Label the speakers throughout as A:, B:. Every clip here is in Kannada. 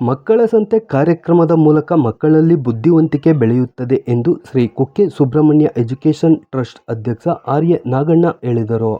A: ಮಕ್ಕಳ ಸಂತೆ ಕಾರ್ಯಕ್ರಮದ ಮೂಲಕ ಮಕ್ಕಳಲ್ಲಿ ಬುದ್ಧಿವಂತಿಕೆ ಬೆಳೆಯುತ್ತದೆ ಎಂದು ಶ್ರೀ ಕುಕ್ಕೆ ಸುಬ್ರಹ್ಮಣ್ಯ ಎಜುಕೇಷನ್ ಟ್ರಸ್ಟ್ ಅಧ್ಯಕ್ಷ ಆರ್ ಎ ನಾಗಣ್ಣ ಹೇಳಿದರು.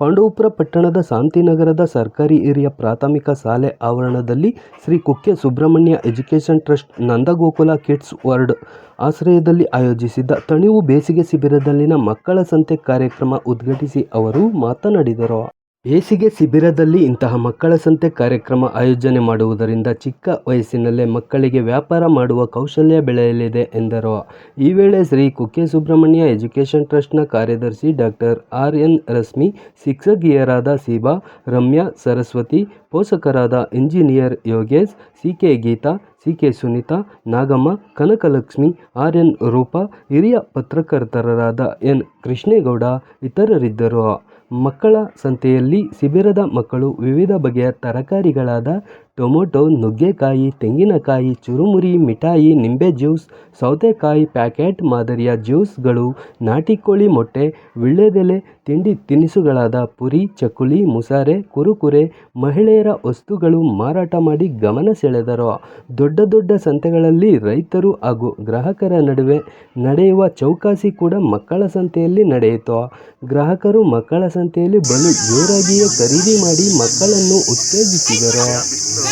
A: ಪಾಂಡವಪುರ ಪಟ್ಟಣದ ಶಾಂತಿನಗರದ ಸರ್ಕಾರಿ ಹಿರಿಯ ಪ್ರಾಥಮಿಕ ಶಾಲೆ ಆವರಣದಲ್ಲಿ Shri Kukke Subrahmanya education trust Nandagokula kids world ಆಶ್ರಯದಲ್ಲಿ ಆಯೋಜಿಸಿದ್ದ ತಣಿವು ಬೇಸಿಗೆ ಶಿಬಿರದಲ್ಲಿನ ಮಕ್ಕಳ ಸಂತೆ ಕಾರ್ಯಕ್ರಮ ಉದ್ಘಾಟಿಸಿ ಅವರು ಮಾತನಾಡಿದರು. ಬೇಸಿಗೆ ಶಿಬಿರದಲ್ಲಿ ಇಂತಹ ಮಕ್ಕಳ ಸಂತೆ ಕಾರ್ಯಕ್ರಮ ಆಯೋಜನೆ ಮಾಡುವುದರಿಂದ ಚಿಕ್ಕ ವಯಸ್ಸಿನಲ್ಲೇ ಮಕ್ಕಳಿಗೆ ವ್ಯಾಪಾರ ಮಾಡುವ ಕೌಶಲ್ಯ ಬೆಳೆಯಲಿದೆ ಎಂದರು. ಈ ವೇಳೆ ಶ್ರೀ ಕುಕ್ಕೆ ಸುಬ್ರಹ್ಮಣ್ಯ ಎಜುಕೇಷನ್ ಟ್ರಸ್ಟ್ನ ಕಾರ್ಯದರ್ಶಿ ಡಾಕ್ಟರ್ ಆರ್ ಎನ್ ರಶ್ಮಿ, ಶಿಕ್ಷಕಿಯರಾದ Siba Ramya, Saraswati, ಪೋಷಕರಾದ engineer Yogesh C K Geetha C K Sunitha, Nagamma, Kanakalakshmi R N Roopa, ಹಿರಿಯ ಪತ್ರಕರ್ತರಾದ ಎನ್. ಕೃಷ್ಣೇಗೌಡ ಇತರರಿದ್ದರು. ಮಕ್ಕಳ ಸಂತೆಯಲ್ಲಿ ಶಿಬಿರದ ಮಕ್ಕಳು ವಿವಿಧ ಬಗೆಯ ತರಕಾರಿಗಳಾದ ಟೊಮೊಟೊ, ನುಗ್ಗೆಕಾಯಿ, ತೆಂಗಿನಕಾಯಿ, ಚುರುಮುರಿ, ಮಿಠಾಯಿ, ನಿಂಬೆ ಜ್ಯೂಸ್, ಸೌತೆಕಾಯಿ ಪ್ಯಾಕೆಟ್, ಮಾದರಿಯ ಜ್ಯೂಸ್ಗಳು ನಾಟಿ ಕೋಳಿ ಮೊಟ್ಟೆ ವೀಳ್ಯದೆಲೆ ತಿಂಡಿ ತಿನಿಸುಗಳಾದ ಪುರಿ, ಚಕ್ಕುಲಿ, ಮುಸಾರೆ, ಕುರುಕುರೆ, ಮಹಿಳೆಯರ ವಸ್ತುಗಳು ಮಾರಾಟ ಮಾಡಿ ಗಮನ ಸೆಳೆದರು ದೊಡ್ಡ ದೊಡ್ಡ ಸಂತೆಗಳಲ್ಲಿ ರೈತರು ಹಾಗೂ ಗ್ರಾಹಕರ ನಡುವೆ ನಡೆಯುವ ಚೌಕಾಸಿ ಕೂಡ ಮಕ್ಕಳ ಸಂತೆಯಲ್ಲಿ ನಡೆಯಿತು. ಗ್ರಾಹಕರು ಮಕ್ಕಳ ಸಂತೆಯಲ್ಲಿ ಬಲು ಜೋರಾಗಿಯೇ ಖರೀದಿ ಮಾಡಿ ಮಕ್ಕಳನ್ನು ಉತ್ತೇಜಿಸಿದರು.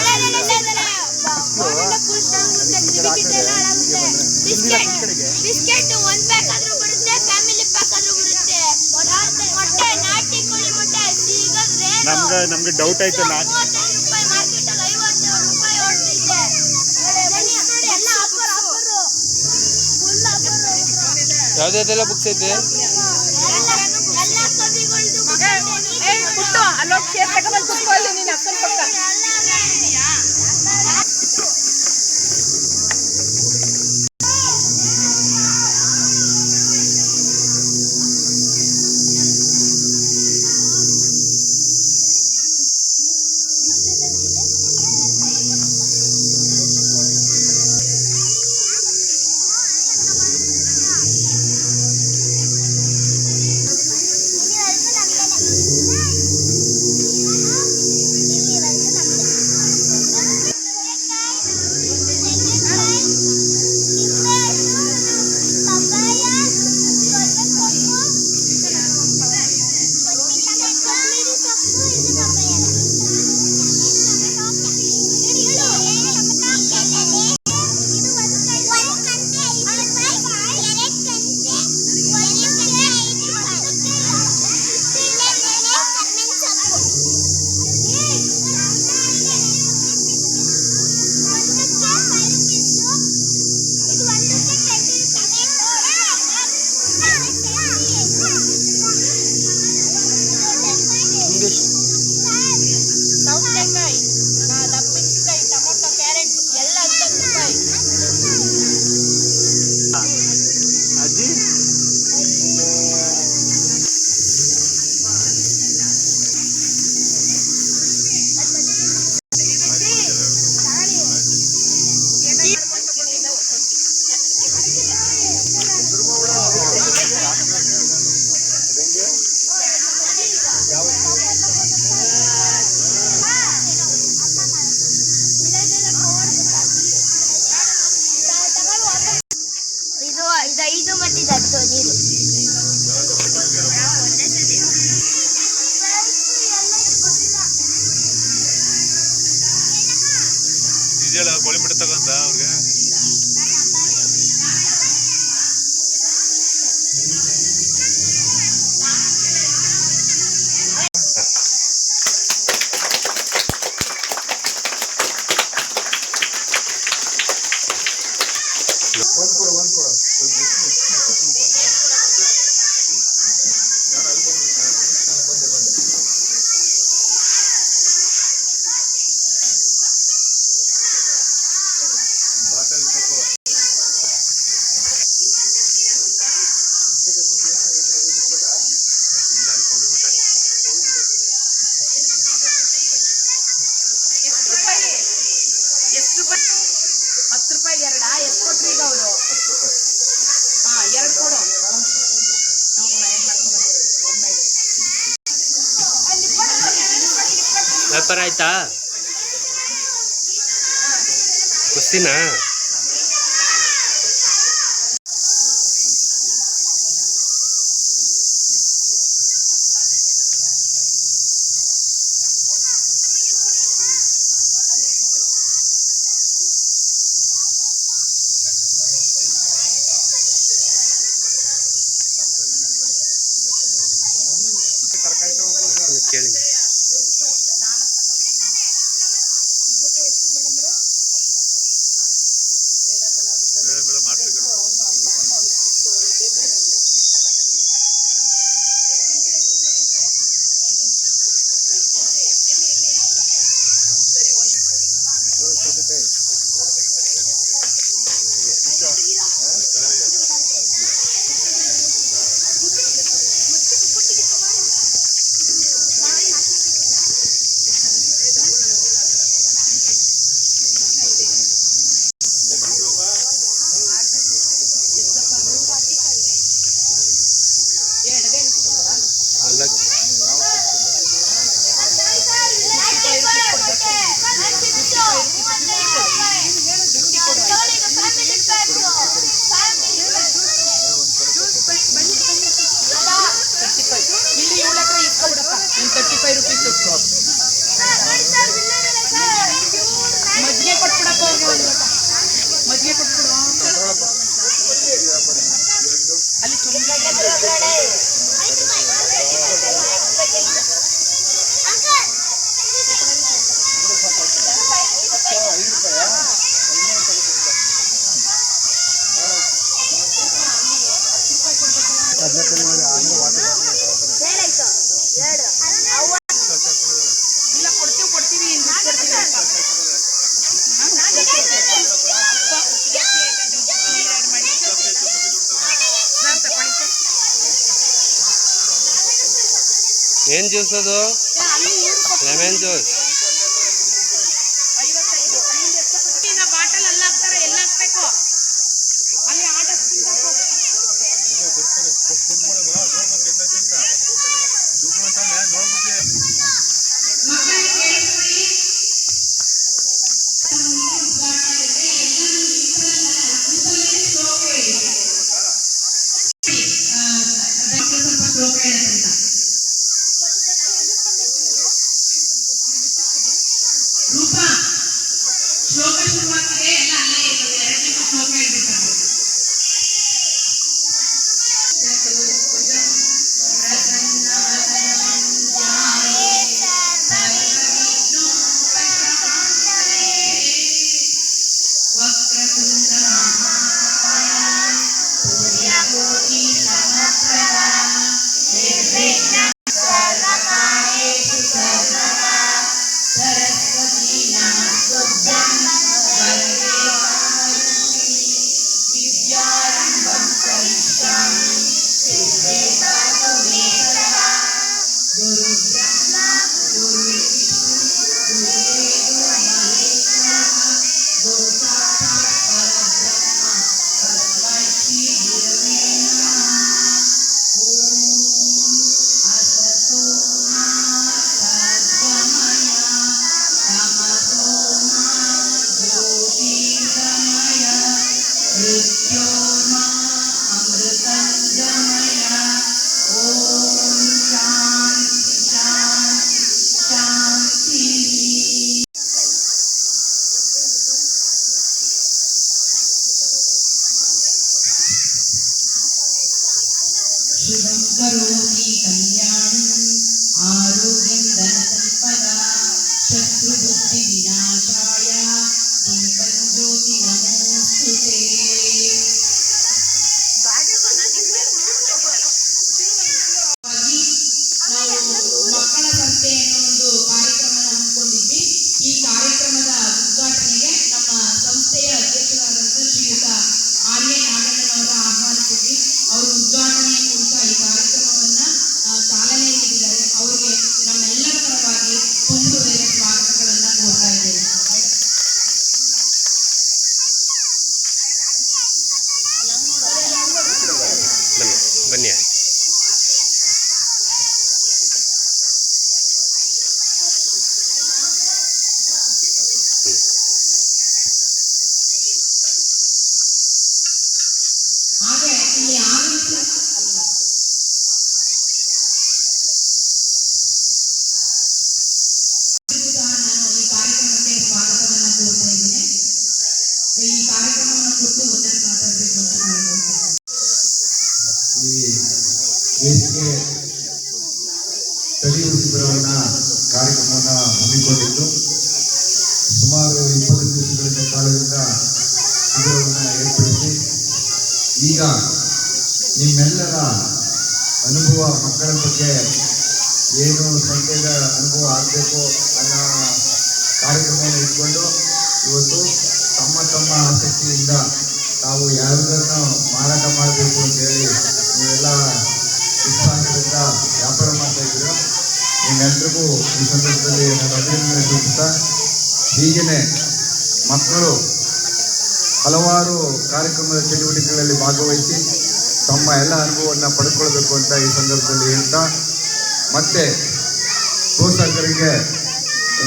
B: ಬಿಸ್ಕೆಟ್ ಒಂದ್ ಪ್ಯಾಕ್ ಆದ್ರೂ ಬರುತ್ತೆ ಫ್ಯಾಮಿಲಿ ಪ್ಯಾಕ್ ಆದ್ರೂ ಬರುತ್ತೆ ಮೊಟ್ಟೆ ನಾಟಿ ಕೋಳಿ ಮೊಟ್ಟೆ ಸಿಗೋದ್ರೆ
C: ನಮ್ಗೆ ನಮ್ಗೆ ಡೌಟ್ ಐತೆ ನಾ
B: ಮೂವತ್ತೈದು ರೂಪಾಯಿ ಮಾರ್ಕೆಟ್ ಅಲ್ಲಿ ಐವತ್ತೇಳು ರೂಪಾಯಿ ಹೊಡ್ತಿದ್ದೆ ಎಲ್ಲ offer offer full offer
D: books ಐತೆ?
B: ಎಲ್ಲ ಎಲ್ಲ ಕವಿಗಳ್ದು
E: ಪುಟ್ಟು ಅಲ್ಲೋಗಿ ಚೇರ್ ತಗೊಂಬಂದು ಕುತ್ಕೊಳ್ಳಿ ನೀನು ಅಕ್ಕನ ಪಕ್ಕ.
D: ವ್ಯಾಪಾರ ಆಯ್ತಾ
A: ಕುಸ್ತಿನಾ ಏನು ಜ್ಯೂಸ್ ಅದು
E: ಏ,
D: Glória ವೇದಿಕೆ ತಡೆಯುವ ಶಿಬಿರವನ್ನ ಕಾರ್ಯಕ್ರಮವನ್ನ ಹಮ್ಮಿಕೊಂಡಿತ್ತು ಸುಮಾರು ಇಪ್ಪತ್ತು ದಿವಸಗಳಿಂದ ಕಾಲದಿಂದ ಶಿಬಿರವನ್ನು ಏರ್ಪಡಿಸಿ, ಈಗ
F: ನಿಮ್ಮೆಲ್ಲರ ಅನುಭವ, ಮಕ್ಕಳ ಬಗ್ಗೆ ಏನು ಸಂದೇಹ ಅನುಭವ ಆಗಬೇಕು ಅನ್ನೋ ಕಾರ್ಯಕ್ರಮವನ್ನು ಇಟ್ಕೊಂಡು, ಇವತ್ತು ತಮ್ಮ ತಮ್ಮ ಆಸಕ್ತಿಯಿಂದ ತಾವು ಯಾವುದನ್ನು ಮಾರಾಟ ಮಾಡಬೇಕು ಅಂತೇಳಿ ನೀವೆಲ್ಲ ಉತ್ಸಾಹದಿಂದ ವ್ಯಾಪಾರ ಮಾಡ್ತಾ ಇದ್ದರು? ನಿಮ್ಮೆಲ್ರಿಗೂ ಈ ಸಂದರ್ಭದಲ್ಲಿ ನಾನು ಅಭಿನಂದನೆ ಸೂಚಿಸ್ತಾ ಹೀಗೇನೆ ಮಕ್ಕಳು ಹಲವಾರು ಕಾರ್ಯಕ್ರಮದ ಚಟುವಟಿಕೆಗಳಲ್ಲಿ ಭಾಗವಹಿಸಿ ತಮ್ಮ ಎಲ್ಲ ಅನುಭವವನ್ನು ಪಡ್ಕೊಳ್ಬೇಕು ಅಂತ ಈ ಸಂದರ್ಭದಲ್ಲಿ ಹೇಳ್ತಾ ಮತ್ತೆ ಪ್ರೋತ್ಸಾಹಕರಿಗೆ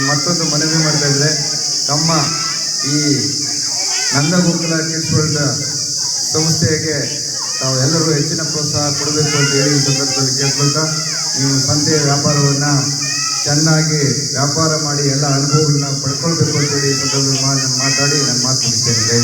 F: ಮತ್ತೊಂದು ಮನವಿ ಮಾಡ್ತಾ ಇದ್ದರೆ ತಮ್ಮ ಈ ನಂದಗೋಕುಲ ಕಿಡ್ಸ್ ವರ್ಲ್ಡ್ ಸಂಸ್ಥೆಗೆ ತಾವು ಎಲ್ಲರೂ ಹೆಚ್ಚಿನ ಪ್ರೋತ್ಸಾಹ ಕೊಡಬೇಕು ಅಂತ ಹೇಳಿ ಈ ಸಂದರ್ಭದಲ್ಲಿ ಕೇಳ್ಕೊಳ್ತಾ, ನೀವು ಸಂತೆಯ ವ್ಯಾಪಾರವನ್ನು ಚೆನ್ನಾಗಿ ವ್ಯಾಪಾರ ಮಾಡಿ ಎಲ್ಲ ಅನುಭವಗಳನ್ನ ಪಡ್ಕೊಳ್ಬೇಕು ಅಂತೇಳಿ ಈ ಸಂದರ್ಭದಲ್ಲಿ ಮಾತಾಡಿ ನಾನು ಮಾತು ಮುಗಿಸ್ತೇನೆ.